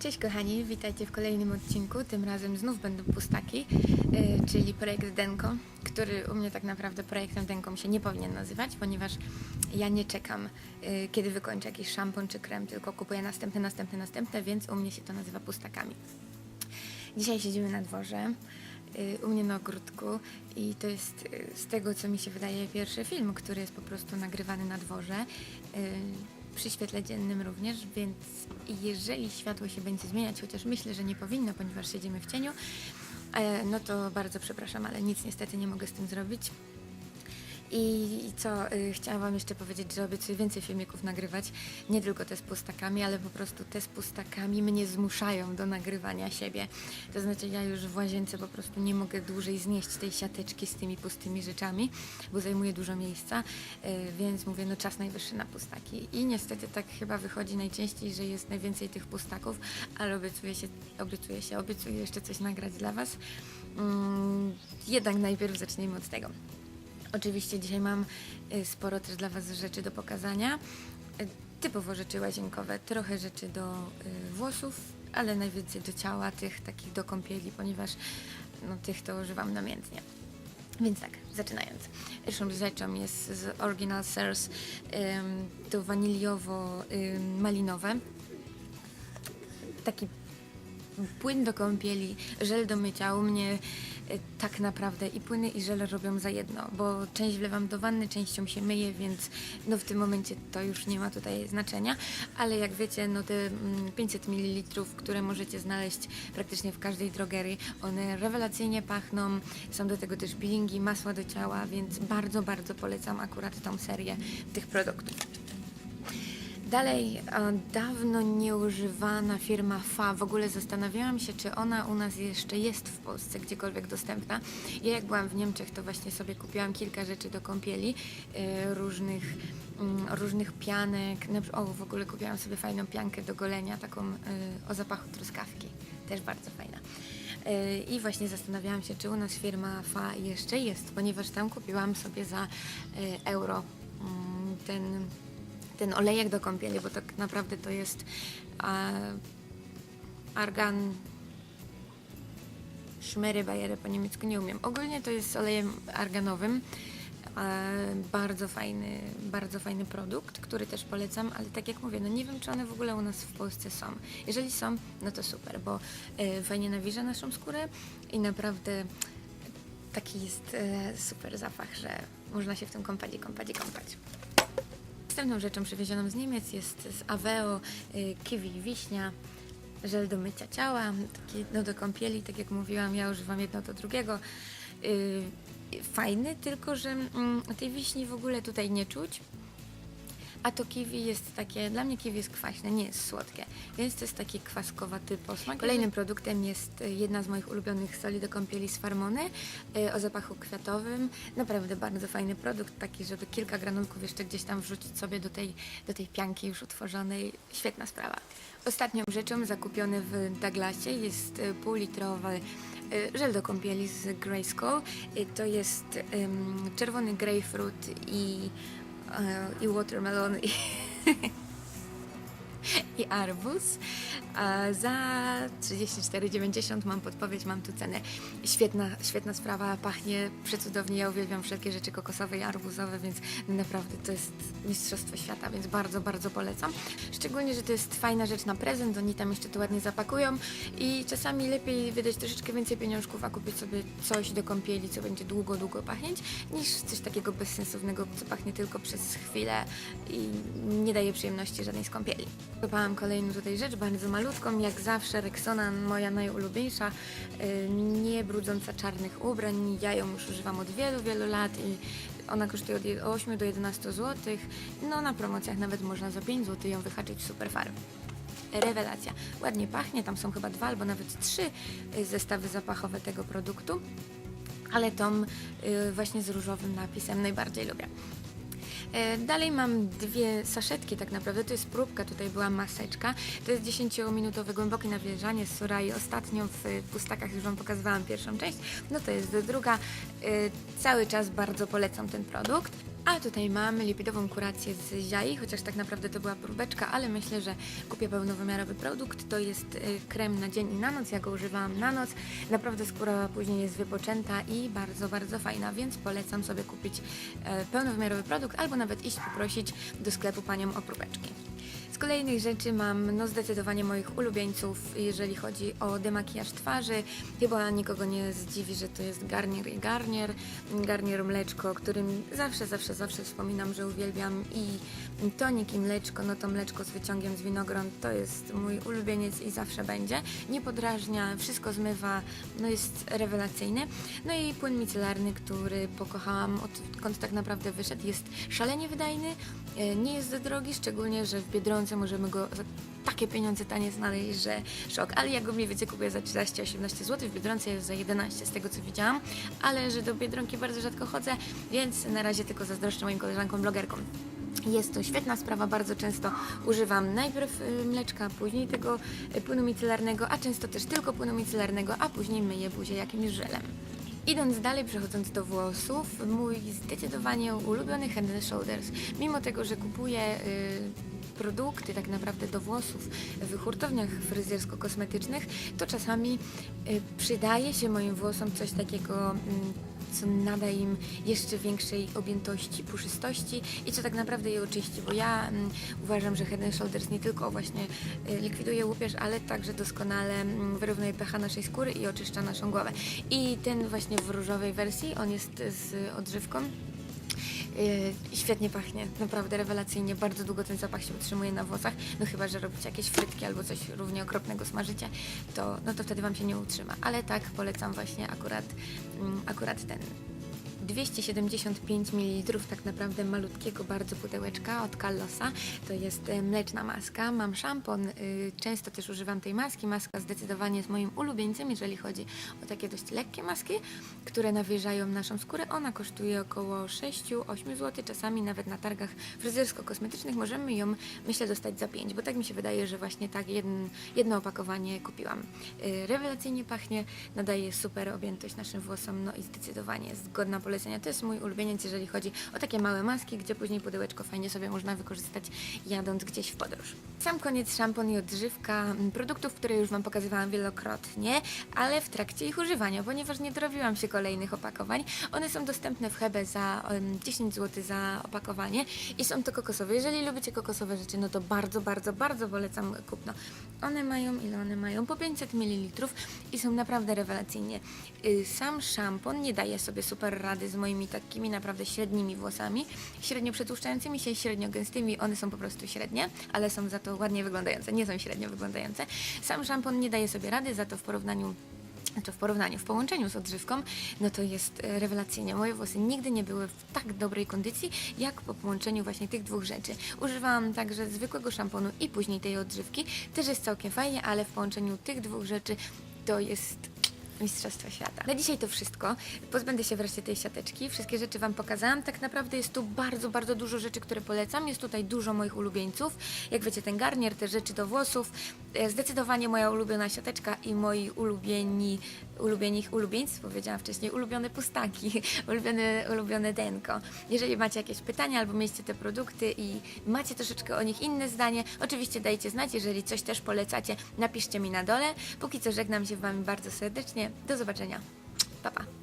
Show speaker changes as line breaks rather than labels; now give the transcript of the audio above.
Cześć kochani, witajcie w kolejnym odcinku. Tym razem znów będą pustaki, yy, czyli projekt Denko, który u mnie tak naprawdę projektem Denką się nie powinien nazywać, ponieważ ja nie czekam, yy, kiedy wykończę jakiś szampon czy krem, tylko kupuję następne, następne, następne, więc u mnie się to nazywa pustakami. Dzisiaj siedzimy na dworze, y, u mnie na ogródku i to jest y, z tego, co mi się wydaje, pierwszy film, który jest po prostu nagrywany na dworze. y, Przy świetle dziennym również, więc jeżeli światło się będzie zmieniać, chociaż myślę, że nie powinno, ponieważ siedzimy w cieniu, e, no to bardzo przepraszam, ale nic niestety nie mogę z tym zrobić. I co, y, chciałam Wam jeszcze powiedzieć, że obiecuję więcej filmików nagrywać, nie tylko te z pustakami, ale po prostu te z pustakami mnie zmuszają do nagrywania siebie. To znaczy ja już w łazience po prostu nie mogę dłużej znieść tej siateczki z tymi pustymi rzeczami, bo zajmuje dużo miejsca, y, więc mówię, no czas najwyższy na pustaki. I niestety tak chyba wychodzi najczęściej, że jest najwięcej tych pustaków, ale obiecuję się, obiecuję się, obiecuję jeszcze coś nagrać dla Was. Mm, jednak najpierw zacznijmy od tego. Oczywiście dzisiaj mam y, sporo też dla Was rzeczy do pokazania. Y, Typowo rzeczy łazienkowe, trochę rzeczy do y, włosów, ale najwięcej do ciała, tych takich do kąpieli, ponieważ no, tych to używam namiętnie. Więc tak, zaczynając. Pierwszą rzeczą jest z Original Sers ym, to waniliowo-malinowe. Taki płyn do kąpieli, żel do mycia. U mnie e, tak naprawdę i płyny i żele robią za jedno, bo część wlewam do wanny, częścią się myję, więc no w tym momencie to już nie ma tutaj znaczenia, ale jak wiecie, no te mm, 500 ml, które możecie znaleźć praktycznie w każdej drogerii, one rewelacyjnie pachną, są do tego też peelingi, masła do ciała, więc bardzo, bardzo polecam akurat tą serię tych produktów. Dalej, dawno nieużywana firma FA. W ogóle zastanawiałam się, czy ona u nas jeszcze jest w Polsce gdziekolwiek dostępna. Ja jak byłam w Niemczech, to właśnie sobie kupiłam kilka rzeczy do kąpieli, e, różnych, mm, różnych pianek. O, w ogóle kupiłam sobie fajną piankę do golenia, taką e, o zapachu truskawki. Też bardzo fajna. E, I właśnie zastanawiałam się, czy u nas firma FA jeszcze jest, ponieważ tam kupiłam sobie za euro mm, ten ten olejek do kąpieli, bo tak naprawdę to jest argan szmery bajery po niemiecku nie umiem. Ogólnie to jest olejem arganowym. Bardzo fajny, bardzo fajny produkt, który też polecam, ale tak jak mówię, no nie wiem, czy one w ogóle u nas w Polsce są. Jeżeli są, no to super, bo e, fajnie nawilża naszą skórę i naprawdę taki jest e, super zapach, że można się w tym kąpać i kąpać i kąpać. Następną rzeczą przywiezioną z Niemiec jest z Aveo y, kiwi wiśnia, żel do mycia ciała, taki no, do kąpieli, tak jak mówiłam, ja używam jedno do drugiego. Y, fajny, tylko że mm, tej wiśni w ogóle tutaj nie czuć. A to kiwi jest takie, dla mnie kiwi jest kwaśne, nie jest słodkie, więc to jest taki kwaskowaty posmak. Kolejnym produktem jest y, jedna z moich ulubionych soli do kąpieli z Farmony y, o zapachu kwiatowym. Naprawdę bardzo fajny produkt, taki, żeby kilka granulków jeszcze gdzieś tam wrzucić sobie do tej, do tej pianki już utworzonej. Świetna sprawa. Ostatnią rzeczą zakupiony w Douglasie jest y, półlitrowy żel do kąpieli z Grayskull. To jest ym, czerwony grapefruit i e, i watermelon i, i arbuz. A za 34,90 mam podpowiedź, mam tu cenę. Świetna, świetna sprawa, pachnie przecudownie. Ja uwielbiam wszelkie rzeczy kokosowe i arbuzowe, więc naprawdę to jest mistrzostwo świata, więc bardzo, bardzo polecam. Szczególnie, że to jest fajna rzecz na prezent, oni tam jeszcze to ładnie zapakują i czasami lepiej wydać troszeczkę więcej pieniążków, a kupić sobie coś do kąpieli, co będzie długo, długo pachnieć, niż coś takiego bezsensownego, co pachnie tylko przez chwilę i nie daje przyjemności żadnej z kąpieli. Kupałam kolejną tutaj rzecz, bardzo malutką, jak zawsze Rexona, moja najulubieńsza, y, nie brudząca czarnych ubrań. Ja ją już używam od wielu, wielu lat i ona kosztuje od je- 8 do 11 zł. No na promocjach nawet można za 5 zł ją wyhaczyć w Superfarm. Rewelacja. Ładnie pachnie, tam są chyba dwa albo nawet trzy y, zestawy zapachowe tego produktu, ale tą y, właśnie z różowym napisem najbardziej lubię. E, Dalej mam dwie saszetki tak naprawdę, to jest próbka, tutaj była maseczka. To jest 10-minutowe głębokie nawilżanie z Surai. Ostatnio w pustakach już Wam pokazywałam pierwszą część, no to jest druga. E, Cały czas bardzo polecam ten produkt. A tutaj mamy lipidową kurację z ziai, chociaż tak naprawdę to była próbeczka, ale myślę, że kupię pełnowymiarowy produkt. To jest y, krem na dzień i na noc, ja go używałam na noc. Naprawdę skóra później jest wypoczęta i bardzo, bardzo fajna, więc polecam sobie kupić e, pełnowymiarowy produkt albo nawet iść poprosić do sklepu panią o próbeczki. Kolejnych rzeczy mam no zdecydowanie moich ulubieńców, jeżeli chodzi o demakijaż twarzy. Chyba nikogo nie zdziwi, że to jest Garnier i Garnier. Garnier mleczko, którym zawsze, zawsze, zawsze wspominam, że uwielbiam i tonik i mleczko, no to mleczko z wyciągiem z winogron to jest mój ulubieniec i zawsze będzie. Nie podrażnia, wszystko zmywa, no jest rewelacyjny. No i płyn micelarny, który pokochałam odkąd tak naprawdę wyszedł, jest szalenie wydajny, nie jest za drogi, szczególnie, że w Biedronce możemy go za takie pieniądze tanie znaleźć, że szok. Ale ja go mniej więcej kupuję za 13-18 zł, w Biedronce jest za 11 z tego co widziałam, ale że do Biedronki bardzo rzadko chodzę, więc na razie tylko zazdroszczę moim koleżankom blogerkom. Jest to świetna sprawa, bardzo często używam najpierw y, mleczka, później tego y, płynu micelarnego, a często też tylko płynu micelarnego, a później myję buzię jakimś żelem. Idąc dalej, przechodząc do włosów, mój zdecydowanie ulubiony Head Shoulders. Mimo tego, że kupuję y, produkty tak naprawdę do włosów w hurtowniach fryzjersko-kosmetycznych, to czasami y, przydaje się moim włosom coś takiego, mm, co nada im jeszcze większej objętości, puszystości i co tak naprawdę je oczyści, bo ja mm, uważam, że Head Shoulders nie tylko właśnie y, likwiduje łupież, ale także doskonale mm, wyrównuje pH naszej skóry i oczyszcza naszą głowę. I ten właśnie w różowej wersji, on jest z odżywką, Yy, świetnie pachnie, naprawdę rewelacyjnie. Bardzo długo ten zapach się utrzymuje na włosach. No chyba, że robicie jakieś frytki albo coś równie okropnego smażycie, to, no to wtedy Wam się nie utrzyma. Ale tak, polecam właśnie akurat, mm, akurat ten. 275 ml tak naprawdę malutkiego bardzo pudełeczka od Kallosa. To jest e, mleczna maska. Mam szampon, y, często też używam tej maski. Maska zdecydowanie jest moim ulubieńcem, jeżeli chodzi o takie dość lekkie maski, które nawilżają naszą skórę. Ona kosztuje około 6-8 zł, czasami nawet na targach fryzjersko-kosmetycznych możemy ją, myślę, dostać za 5, bo tak mi się wydaje, że właśnie tak jedno, opakowanie kupiłam. Y, Rewelacyjnie pachnie, nadaje super objętość naszym włosom, no i zdecydowanie jest godna polecenia. To jest mój ulubieniec, jeżeli chodzi o takie małe maski, gdzie później pudełeczko fajnie sobie można wykorzystać jadąc gdzieś w podróż. Sam koniec szampon i odżywka, m, produktów, które już Wam pokazywałam wielokrotnie, ale w trakcie ich używania, ponieważ nie dorobiłam się kolejnych opakowań. One są dostępne w Hebe za em, 10 zł za opakowanie i są to kokosowe. Jeżeli lubicie kokosowe rzeczy, no to bardzo, bardzo, bardzo polecam kupno. One mają, ile one mają? Po 500 ml i są naprawdę rewelacyjnie. Y, Sam szampon nie daje sobie super rady z moimi takimi naprawdę średnimi włosami, średnio przetłuszczającymi się, średnio gęstymi. One są po prostu średnie, ale są za to ładnie wyglądające, nie są średnio wyglądające. Sam szampon nie daje sobie rady, za to w porównaniu znaczy w porównaniu, w połączeniu z odżywką, no to jest e, rewelacyjnie. Moje włosy nigdy nie były w tak dobrej kondycji, jak po połączeniu właśnie tych dwóch rzeczy. Używałam także zwykłego szamponu i później tej odżywki. Też jest całkiem fajnie, ale w połączeniu tych dwóch rzeczy to jest Mistrzostwo Świata. Na dzisiaj to wszystko. Pozbędę się wreszcie tej siateczki. Wszystkie rzeczy Wam pokazałam. Tak naprawdę jest tu bardzo, bardzo dużo rzeczy, które polecam. Jest tutaj dużo moich ulubieńców. Jak wiecie, ten garnier, te rzeczy do włosów. E, Zdecydowanie moja ulubiona siateczka i moi ulubieni, ulubieni ulubieńcy, powiedziałam wcześniej, ulubione pustaki, ulubione, ulubione denko. Jeżeli macie jakieś pytania albo mieliście te produkty i macie troszeczkę o nich inne zdanie, oczywiście dajcie znać. Jeżeli coś też polecacie, napiszcie mi na dole. Póki co żegnam się z Wami bardzo serdecznie. Do zobaczenia. Pa, pa.